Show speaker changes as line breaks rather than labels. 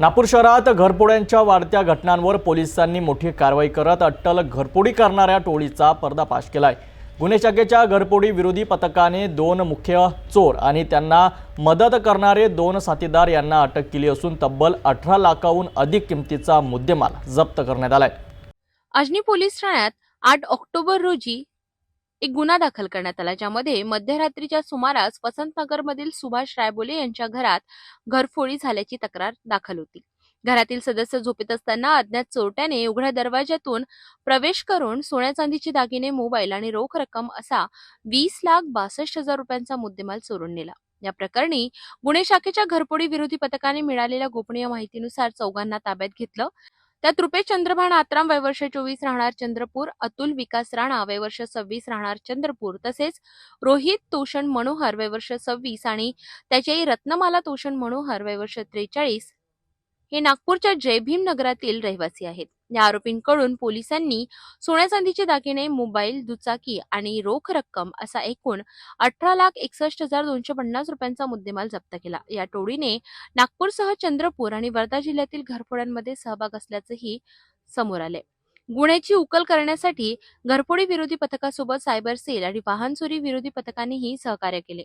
नागपूर शहरात घरपोड्यांच्या वाढत्या घटनांवर पोलिसांनी मोठी कारवाई करत अट्टल घरपोडी करणाऱ्या टोळीचा पर्दाफाश केलाय. गुन्हे शाखेच्या घरपोडी विरोधी पथकाने दोन मुख्य चोर आणि त्यांना मदत करणारे दोन साथीदार यांना अटक केली असून तब्बल अठरा लाखाहून अधिक किमतीचा मुद्देमाल जप्त करण्यात आलाय.
अजनी पोलीस ठाण्यात आठ ऑक्टोबर रोजी एक गुन्हा दाखल करण्यात आला ज्यामध्ये मध्यरात्रीच्या सुमारास वसंतनगरमधील सुभाष रायबोले यांच्या घरात घरफोडी झाल्याची तक्रार दाखल होती. घरातील सदस्य झोपेत असताना अज्ञात चोरट्याने उघड्या दरवाज्यातून प्रवेश करून सोन्या चांदीचे दागिने मोबाईल आणि रोख रक्कम असा वीस लाख बासष्ट हजार रुपयांचा मुद्देमाल चोरून नेला. या प्रकरणी गुन्हे शाखेच्या घरफोडी विरोधी पथकाने मिळालेल्या गोपनीय माहितीनुसार चौघांना ताब्यात घेतलं. त्यात रुपेश चंद्रभान आत्राम वयवर्ष चोवीस राहणार चंद्रपूर अतुल विकास राणा वयवर्ष सव्वीस राहणार चंद्रपूर. तसेच रोहित तोषण मनोहर वयवर्ष सव्वीस आणि त्याची रत्नमाला तोषण मनोहर वयवर्ष त्रेचाळीस हे नागपूरच्या जयभीम नगरातील रहिवासी आहेत. या आरोपींकडून पोलिसांनी सोन्या चांदीचे दागिने मोबाईल दुचाकी आणि रोख रक्कम असा एकूण अठरा लाख एकसष्ट हजार दोनशे पन्नास रुपयांचा मुद्देमाल जप्त केला. या टोळीने नागपूरसह चंद्रपूर आणि वर्धा जिल्ह्यातील घरफोड्यांमध्ये सहभाग असल्याचंही समोर आले गुन्ह्याची उकल करण्यासाठी घरफोडी विरोधी पथकासोबत सायबर सेल आणि वाहन चोरी विरोधी पथकानेही सहकार्य केले.